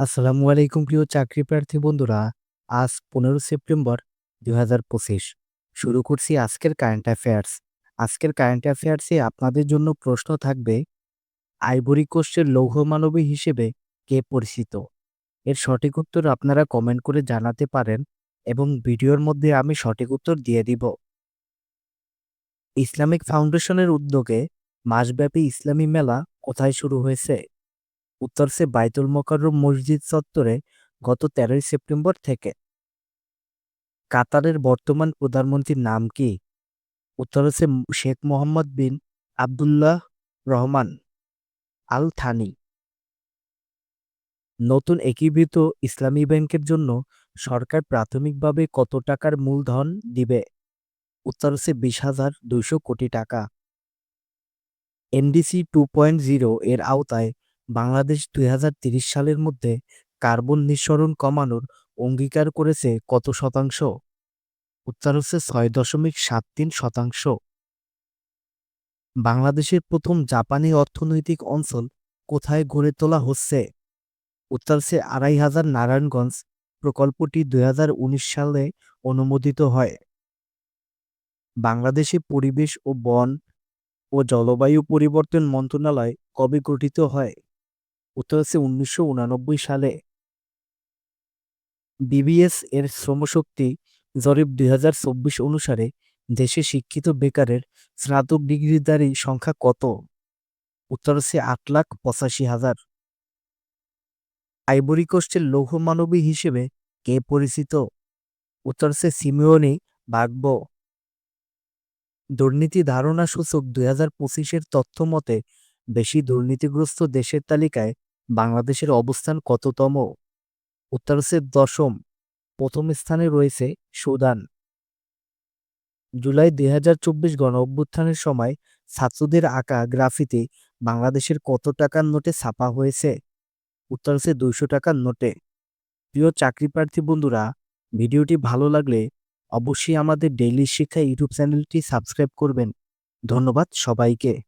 আসসালামু আলাইকুম প্রিয় চাকরি প্রার্থী বন্ধুরা, আজ পনেরো সেপ্টেম্বর দুই হাজার পঁচিশ। শুরু করছি আজকের কারেন্ট অ্যাফেয়ার্স আজকের কারেন্ট অ্যাফেয়ার্সে আপনাদের জন্য প্রশ্ন থাকবে আইভরি কোস্টের লৌহ মানবী হিসেবে কে পরিচিত? এর সঠিক উত্তর আপনারা কমেন্ট করে জানাতে পারেন এবং ভিডিওর মধ্যে আমি সঠিক উত্তর দিয়ে দিব। ইসলামিক ফাউন্ডেশনের উদ্যোগে মাসব্যাপী ইসলামী মেলা কোথায় শুরু হয়েছে? উত্তর সে বাইতুল মোকাররম মসজিদ চত্বরে গত তেরোই সেপ্টেম্বর থেকে। কাতারের বর্তমান প্রধানমন্ত্রীর নাম কি? উত্তর হচ্ছে Sheikh Mohammed bin Abdullah Rahman Al Thani নতুন একীভূত ইসলামী ব্যাংকের জন্য সরকার প্রাথমিকভাবে কত টাকার মূলধন দিবে? উত্তর হচ্ছে বিশ হাজার দুইশো কোটি টাকা। এনডিসি টু পয়েন্ট জিরো এর আওতায় বাংলাদেশ দুই সালের মধ্যে কার্বন নিঃসরণ কমানোর অঙ্গীকার করেছে কত শতাংশ? উত্তর হচ্ছে ছয় দশমিক সাত তিন শতাংশ। বাংলাদেশের প্রথম জাপানি অর্থনৈতিক অঞ্চল কোথায় গড়ে তোলা হচ্ছে? উত্তর হচ্ছে আড়াই হাজার নারায়ণগঞ্জ। প্রকল্পটি দুই হাজার উনিশ সালে অনুমোদিত হয়। বাংলাদেশে পরিবেশ ও বন ও জলবায়ু পরিবর্তন মন্ত্রণালয় কবে গঠিত হয়? উত্তর হচ্ছে উনিশশো সালে। বিবিএস এর শ্রমশক্তি জরিপ দুই হাজার চব্বিশ অনুসারে দেশে শিক্ষিত বেকারের স্নাতক ডিগ্রিধারী সংখ্যা কত? উত্তর হচ্ছে আট লাখ পঁচাশি হাজার। আইবরি কোস্টের লৌহ মানবী হিসেবে কে পরিচিত? উত্তর হচ্ছে সিমিওনি বাগব। দুর্নীতি ধারণা সূচক দুই হাজার পঁচিশের তথ্য মতে বেশি দুর্নীতিগ্রস্ত দেশের তালিকায় বাংলাদেশের অবস্থান কততম? উত্তর দশম। প্রথম স্থানে রয়েছে সুদান। জুলাই দুই হাজার চব্বিশ গণ অভ্যুত্থানের সময় ছাত্রদের আঁকা গ্রাফিতে বাংলাদেশের কত টাকার নোটে ছাপা হয়েছে? উত্তর দুইশো টাকার নোটে। প্রিয় চাকরি প্রার্থী বন্ধুরা, ভিডিওটি ভালো লাগলে অবশ্যই আমাদের ডেইলি শিক্ষা ইউটিউব চ্যানেলটি সাবস্ক্রাইব করবেন। ধন্যবাদ সবাইকে।